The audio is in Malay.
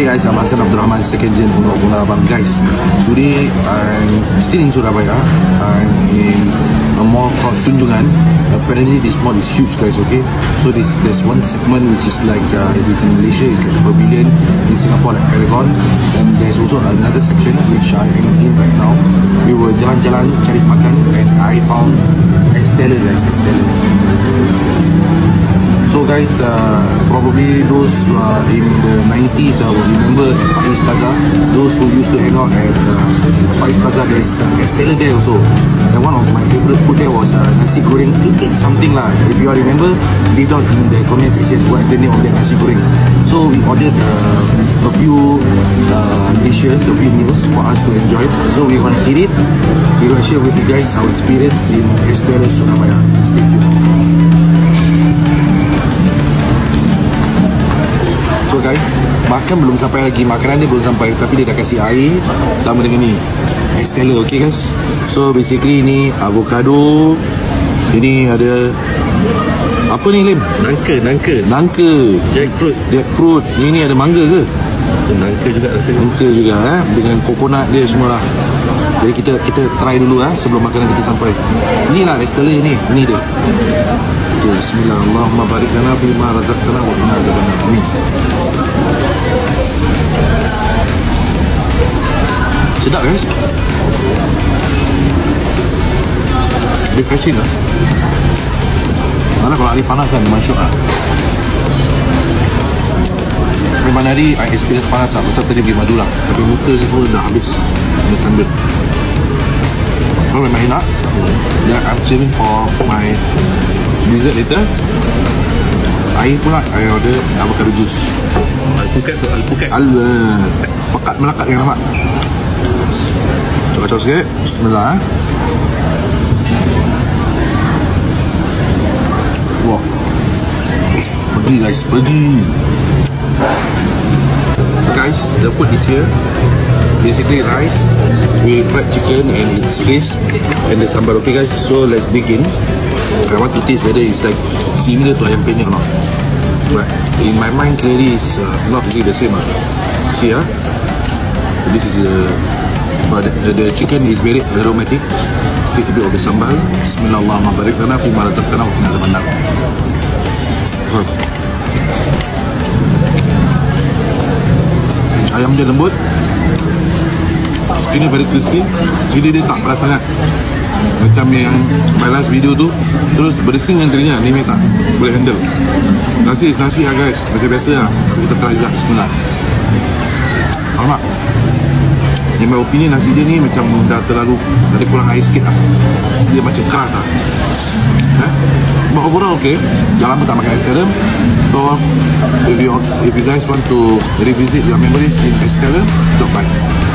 Hey guys, I'm Hassan Abdul Rahman, second gen Punggol Guys, today I'm still in Surabaya. I'm in a mall called Tunjungan. Apparently this mall is huge guys, okay? So this there's one segment which is like, uh, if it's in Malaysia, it's like a pavilion. In Singapore, like Paragon. And there's also another section which I am in right now. We were jalan-jalan cari makan and I found Estella guys, Estella. Guys, uh, probably those uh, in the 90s uh, will remember at Plaza. Those who used to hang out at uh, Faiz Plaza, there's uh, Estella there also. And one of my favorite food there was uh, nasi goreng something lah. If you all remember, leave down in the comment section what's the name of that nasi goreng. So we ordered uh, a few uh, dishes, a few meals for us to enjoy. So we want to eat it. We want to share with you guys our experience in Estella Surabaya. Stay makan belum sampai lagi. Makanan dia belum sampai Tapi dia dah kasih air Sama dengan ni. Estella, okay guys? So basically ni avocado. Ini ada Apa ni Lim? Nangka, nangka. Nangka. Jackfruit. Jackfruit. Ni ni ada mangga ke? Nangka juga rasanya. Nangka juga eh? Dengan coconut dia semua lah Jadi kita kita try dulu eh Sebelum makanan kita sampai. Ni lah Estella ni. Ni dia Okay, Bismillahirrahmanirrahim Barik lana Fima razaqtana Wa qina azabannar. Amin. Sedap guys Refreshing lah Mana kalau hari panas kan? Syok lah Memang hari I experience panas lah Pasal tadi pergi Madura Tapi muka ni semua dah habis. Kena sambil memang enak? Then I'm saving for my Dessert later. Air pula I order avocado juice. Alpukat tu, alpukat. Alah Pekat melekat yang nampak. Cok-cok sikit. Bismillah eh. Wah. Pergi guys Pergi. So guys The food is here. Basically rice With fried chicken And it's crisp And the sambal. Okay guys So let's dig in I want to taste whether it's like Similar to ayam penyet or not But in my mind clearly it's uh, not really the same. Uh. See, ah, so this is the, but the, the chicken is very aromatic. Take a bit of the sambal. Bismillahirrahmanirrahim. Lana fi ma razaqtana wa qina adhaban nar. Hmm. Ayam dia lembut. Skin dia very crispy. Jadi dia tak pedas sangat. Macam yang my last video tu Terus berdesin dengan telinga Ni memang tak? Boleh handle. Nasi is nasi lah guys. Biasa-biasa lah. Tapi kita try juga Bismillah. Faham tak? In my opinion nasi dia ni Macam dah terlalu Ada kurang air sikit lah. Dia macam keras lah. Eh? But overall okay. Dah lama tak makan Estelum So If you if you guys want to Revisit your memories In Estelum Stop by